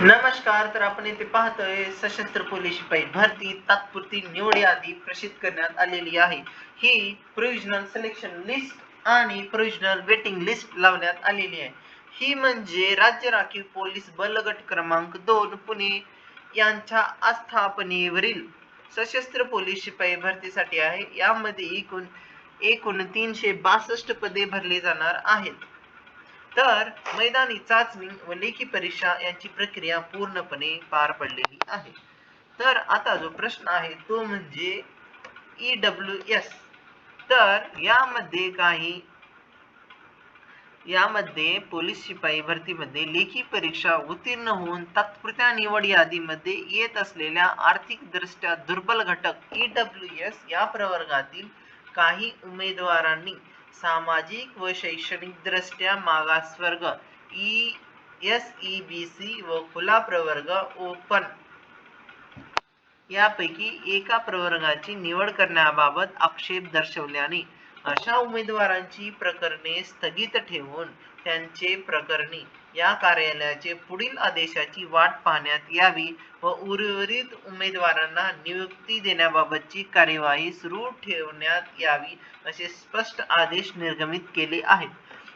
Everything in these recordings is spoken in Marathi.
नमस्कार तर आपण इथे पाहतोय सशस्त्र पोलीस शिपाई भरती तात्पुरती निवड यादी प्रसिद्ध करण्यात आलेली आहे. ही प्रोविजनल सिलेक्शन लिस्ट आणि प्रोविजनल वेटिंग लिस्ट लावण्यात आलेली आहे. ही म्हणजे राज्य राखीव पोलीस बलगट क्रमांक दोन पुणे यांच्या आस्थापनेवरील सशस्त्र पोलीस शिपाई भरतीसाठी आहे. यामध्ये एकूण एकूण तीनशे बासष्ट पदे भरली जाणार आहेत. तर मैदानी चाचणी व लेखी परीक्षा यांची प्रक्रिया पूर्णपणे पार पडलेली आहे. तर आता जो प्रश्न आहे तो म्हणजे ई डब्ल्यू एस तर यामध्ये काही यामध्ये पोलीस शिपाई भरतीमध्ये लेखी परीक्षा उत्तीर्ण होऊन तात्पुरत्या निवड यादीमध्ये येत असलेल्या आर्थिक दृष्ट्या दुर्बल घटक ई डब्ल्यू एस या प्रवर्गातील काही उमेदवारांनी सामाजिक व शैक्षणिक दृष्ट्या मागासवर्ग E S E B C व खुला प्रवर्ग ओपन यापैकी एका प्रवर्गाची निवड करण्याबाबत आक्षेप दर्शवल्याने अशा उमेदवारांची प्रकरणे स्थगित ठेवून त्यांचे प्रकरणी या कार्यालयाचे पुढील आदेशाची वाट पाहण्यात यावी व उर्वरित उमेदवारांना नियुक्ती देण्याबाबतची कार्यवाही सुरू ठेवण्यात यावी असे स्पष्ट आदेश निर्गमित केले आहेत.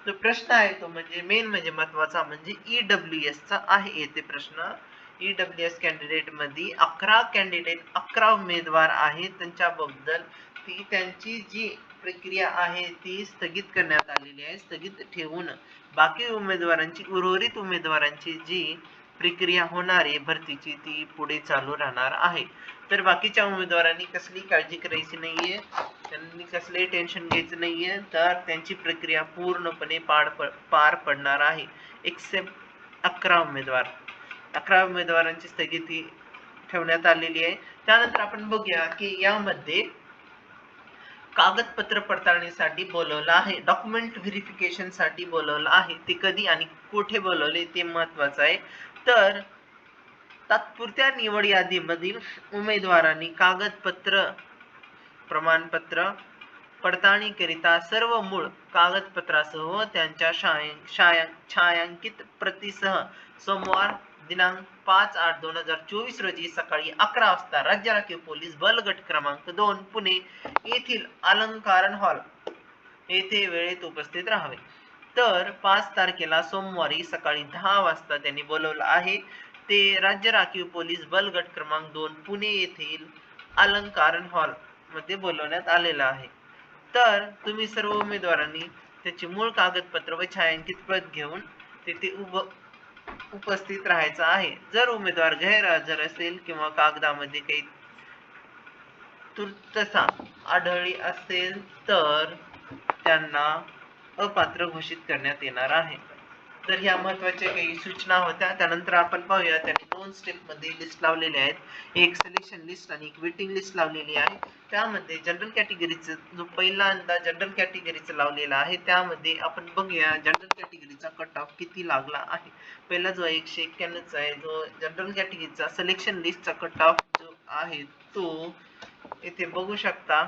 तो प्रश्न आहे तो म्हणजे मेन म्हणजे महत्त्वाचा म्हणजे ई डब्ल्यू एस चा आहे येथे प्रश्न. ई डब्ल्यू एस कॅन्डिडेटमध्ये अकरा कॅन्डिडेट अकरा उमेदवार आहेत त्यांच्याबद्दल ती त्यांची जी प्रक्रिया आहे ती स्थगित करण्यात आलेली आहे. स्थगित ठेवून बाकी उमेदवारांची उर्वरित उमेदवारांची जी प्रक्रिया होणार आहे भरतीची ती पुढे चालू राहणार आहे. तर बाकीच्या उमेदवारांनी कसली काळजी करायची नाहीये. त्यांनी कसले टेन्शन घ्यायचं नाहीये. तर त्यांची प्रक्रिया पूर्णपणे पार पार पडणार आहे. एक्सेप्ट अकरा उमेदवार. अकरा उमेदवारांची स्थगिती ठेवण्यात आलेली आहे. त्यानंतर आपण बघूया की यामध्ये कागदपत्र पडताळणीसाठी बोलवलं आहे. डॉक्युमेंट व्हेरिफिकेशनसाठी बोलवलं आहे. ते कधी आणि कुठे बोलवले ते महत्वाचं आहे. तर तात्पुरत्या निवड यादीमधील उमेदवारांनी कागदपत्र प्रमाणपत्र पडताळणीकरिता सर्व मूळ कागदपत्रासह त्यांच्या छाया छाया छायांकित प्रतीसह सोमवार दिनांक पाच आठ दोन हजार चोवीस रोजी सकाळी अकरा वाजता राज्य राखीव पोलीस बल गट क्रमांक दोन पुणे येथील अलंकारण हॉल येथे वेळेत उपस्थित राहावे. तर पाच तारखेला सोमवारी सकाळी दहा वाजता त्यांनी बोलवलं आहे. ते राज्य राखीव पोलीस बल गट क्रमांक दोन पुणे येथील अलंकारण हॉलमध्ये बोलवण्यात आलेलं आहे. तर तुम्ही सर्व उमेदवारांनी त्याची मूळ कागदपत्र व छायांकित प्रत घेऊन तेथे उभं उपस्थित राहायचं आहे. जर उमेदवार गैरहजर असेल किंवा कागदामध्ये काही तुर्तसा आढळली असेल तर त्यांना अपात्र घोषित करण्यात येणार आहे. तर ह्या महत्त्वाच्या काही सूचना होत्या त्यानंतर आपण पाहूया. त्यांनी दोन स्टेपमध्ये लिस्ट लावलेले आहेत. एक सिलेक्शन लिस्ट आणि एक वेटिंग लिस्ट लावलेली आहे. त्यामध्ये जनरल कॅटेगरीचं जो पहिल्यांदा जनरल कॅटेगरीचं लावलेला आहे त्यामध्ये आपण बघूया जनरल कॅटेगरीचा कट ऑफ किती लागला आहे. पहिला जो एकशे एक्क्याण्णवचा आहे. जो जनरल कॅटेगरीचा सिलेक्शन लिस्टचा कट ऑफ जो आहे तो येथे बघू शकता.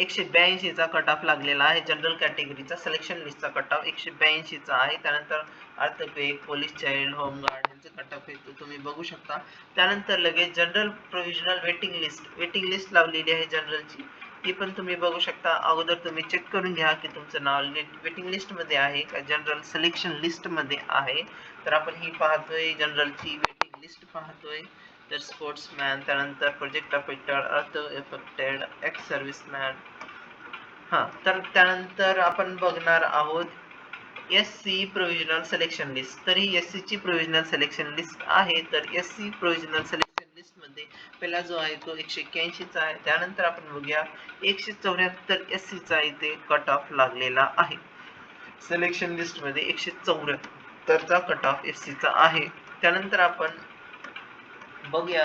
एकशे ब्याऐंशीचा कट ऑफ लागलेला आहे. जनरल कॅटेगरीचा सिलेक्शन लिस्टचा कट ऑफ एकशे ब्याऐंशीचा आहे. त्यानंतर अर्थपेक पोलीस चाइल्ड होमगार्ड यांचे कट ऑफ येतो. तुम्ही बघू शकता. त्यानंतर लगेच general provisional waiting list waiting list लावलेली आहे जनरलची ती पण तुम्ही बघू शकता. अगोदर तुम्ही चेक करून घ्या की तुमचं नाव वेटिंग लिस्टमध्ये आहे का? जनरल सिलेक्शन लिस्टमध्ये आहे. तर आपण ही पाहतोय. जनरलची वेटिंग लिस्ट पाहतोय. तर स्पोर्ट्समॅन त्यानंतर project affected earth affected ex serviceman हां तर त्यानंतर आपण बघणार आहोत S C provisional selection list तर ही एस ची प्रोव्हिजनल सिलेक्शन लिस्ट आहे तर एस सी प्रोव्हिजनल सिलेक्शन लिस्टमध्ये पहिला जो आहे तो एकशे एक्क्याऐंशीचा आहे. त्यानंतर आपण बघूया एकशे चौऱ्याहत्तर एस सीचा इथे कट ऑफ लागलेला आहे. सिलेक्शन लिस्टमध्ये एकशे चौऱ्याहत्तरचा कट ऑफ एस सीचा आहे. त्यानंतर आपण बघूया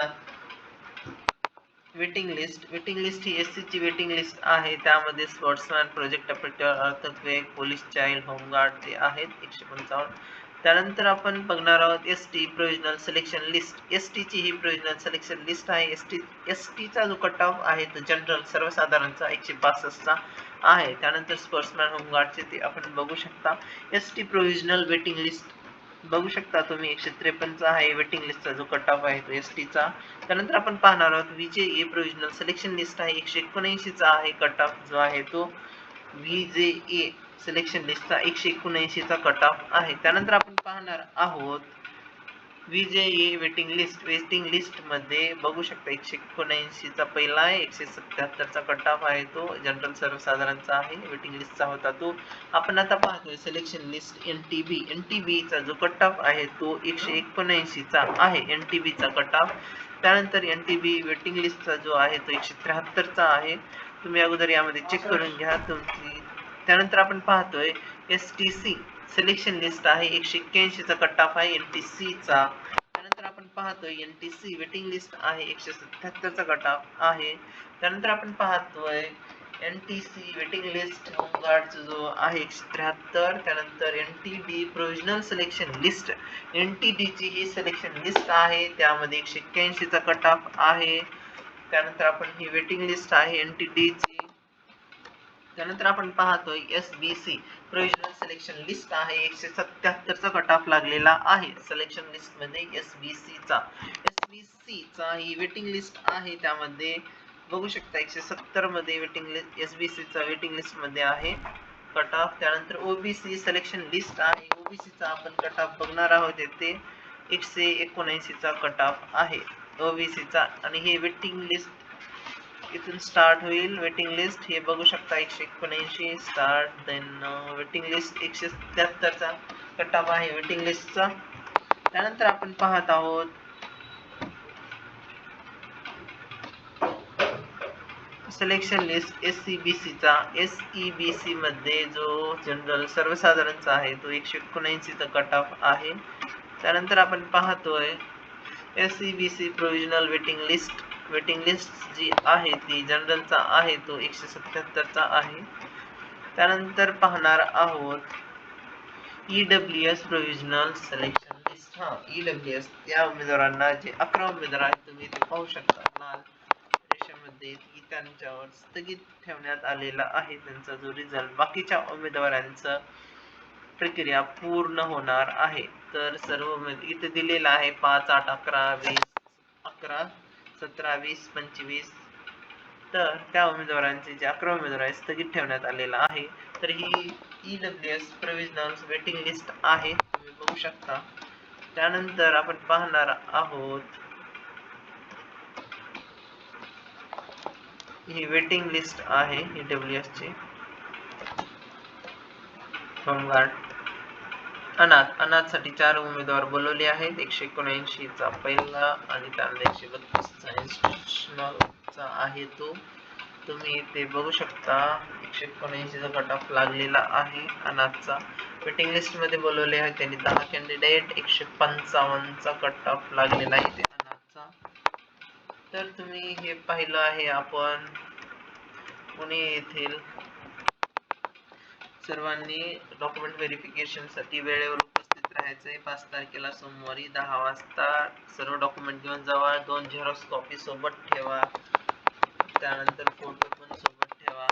वेटिंग लिस्ट वेटिंग लिस्ट ही एस सीची वेटिंग लिस्ट आहे. त्यामध्ये sportsman project operator earthquake police child home guard ते आहेत एकशे पंचावन्न. त्यानंतर आपण बघणार आहोत S T provisional selection list S ची ही प्रोविजनल सिलेक्शन लिस्ट आहे. एस टी एस टीचा जो कट ऑफ आहे तो जनरल सर्वसाधारणचा एकशे पासष्टचा आहे. त्यानंतर स्पोर्ट्समॅन होमगार्डचे ते आपण बघू शकता. S T provisional waiting list बघू शकता तुम्ही एकशे त्रेपन्नचा आहे वेटिंग लिस्टचा जो कट ऑफ आहे तो एस टीचा त्यानंतर आपण पाहणार आहोत VJ A provisional selection list आहे. एकशे एकोणऐंशीचा आहे कट ऑफ जो आहे तो. व्ही जे ए सिलेक्शन लिस्टचा एकशे एकोणऐंशीचा कट ऑफ आहे. त्यानंतर आपण पाहणार आहोत विजय वेटिंग लिस्ट वेटिंग लिस्टमध्ये बघू शकता एकशे एकोणऐंशीचा पहिला आहे एकशे सत्याहत्तरचा कट ऑफ आहे तो. जनरल सर्वसाधारणचा आहे वेटिंग लिस्टचा होता तो. आपण आता पाहतोय selection list N T B N T बीचा जो कट ऑफ आहे तो एकशे एकोणऐंशीचा आहे. एन टी बीचा कट ऑफ त्यानंतर एन टी बी वेटिंग लिस्टचा जो आहे तो एकशे त्र्याहत्तरचा आहे. तुम्ही अगोदर यामध्ये चेक करून घ्या तुमची. त्यानंतर आपण पाहतोय S T C selection list आहे. एकशे एक्क्याऐंशीचा कट ऑफ आहे एन टी सीचा त्यानंतर आपण पाहतोय N T C waiting list आहे. एकशे सत्याहत्तरचा कट ऑफ आहे. त्यानंतर आपण पाहतोय N T C waiting list होमगार्डचा जो आहे एकशे त्र्याहत्तर. त्यानंतर N T D provisional selection list N T डीची ही सिलेक्शन लिस्ट आहे. त्यामध्ये एकशे एक्क्याऐंशीचा कट ऑफ आहे. त्यानंतर आपण ही वेटिंग लिस्ट आहे. एन टी डीची त्यानंतर आपण पाहतोय S B C provisional selection list आहे. एकशे सत्याहत्तरचा कट ऑफ लागलेला आहे. सिलेक्शन लिस्टमध्ये एस बी सी चा एस बी सी चा ही वेटिंग लिस्ट आहे. त्यामध्ये बघू शकता एकशे सत्तरमध्ये waiting list S B C चा वेटिंग लिस्टमध्ये आहे कट ऑफ त्यानंतर ओबीसी सिलेक्शन लिस्ट आहे. ओबीसी चा आपण कट ऑफ बघणार आहोत. येथे एकशे एकोणऐंशी चा कट ऑफ आहे ओबीसी चा आणि हे वेटिंग लिस्ट इथून स्टार्ट होईल वेटिंग लिस्ट हे बघू शकता. एकशे एकोणऐंशी स्टार्ट देन वेटिंग लिस्ट एकशे सत्याहत्तरचा कट ऑफ आहे वेटिंग लिस्टचा त्यानंतर आपण पाहत आहोत. Selection list S C B सीचा एस ई बी सी मध्ये जो जनरल सर्वसाधारणचा आहे तो एकशे एकोणऐंशीचा कट ऑफ आहे. त्यानंतर आपण पाहतोय S C B C provisional waiting list waiting list जी आहे ती जनरलचा आहे तो एकशे सत्याहत्तरचा आहे. त्यानंतर पाहणार आहोत E W S provisional selection list हा ई डब्ल्यू एस या उमेदवारांना जे अकरा उमेदवार आहेत तुम्ही ते पाहू शकता. लाल रेषेमध्ये की त्यांच्यावर स्थगित ठेवण्यात आलेला आहे. त्यांचा जो रिझल्ट बाकीच्या उमेदवारांचं प्रक्रिया पूर्ण होणार आहे. तर सर्व उमेद- इथे दिलेला आहे. पाच आठ अकरा वीस अकरा सतरा वीस पंचवीस. तर त्या उमेदवारांचे जे अकरा उमेदवार आहेत स्थगित ठेवण्यात आलेला आहे. तर ही E W S provisional waiting list आहे. तुम्ही बघू शकता. त्यानंतर आपण पाहणार आहोत. ही वेटिंग लिस्ट आहे ई डब्ल्यू एसची होमगार्ड अनाथ अनाथसाठी चार उमेदवार बोलवले आहेत. एकशे एकोणऐंशी चा पहिला आणि त्यानंतर एकशे बत्तीसचा आहे तो. तुम्ही इथे बघू शकता एकशे एकोणऐंशी चा कट ऑफ लागलेला आहे. अनाथचा वेटिंग लिस्टमध्ये बोलवले आहे त्यांनी दहा कॅन्डिडेट एकशे पंचावन्न चा कट ऑफ लागलेला आहे ते अनाथचा तर तुम्ही हे पाहिलं आहे आपण पुणे येथील सर्वांनी डॉक्युमेंट व्हेरिफिकेशनसाठी वेळेवर उपस्थित राहायचंय. पाच तारखेला सोमवारी दहा वाजता सर्व डॉक्युमेंट घेऊन जावा. दोन झेरॉक्स कॉपी सोबत ठेवा. त्यानंतर फोटो पण सोबत ठेवा.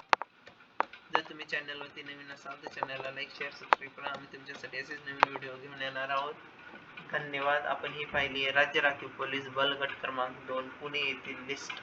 जर तुम्ही चॅनलवरती नवीन असाल तर चॅनलला लाईक शेअर सबस्क्राईब करा. आम्ही तुमच्यासाठी असेच नवीन व्हिडिओ घेऊन येणार आहोत. धन्यवाद. आपण ही पाहिली आहे राज्य राखीव पोलीस बल गट क्रमांक दोन पुणे येथील लिस्ट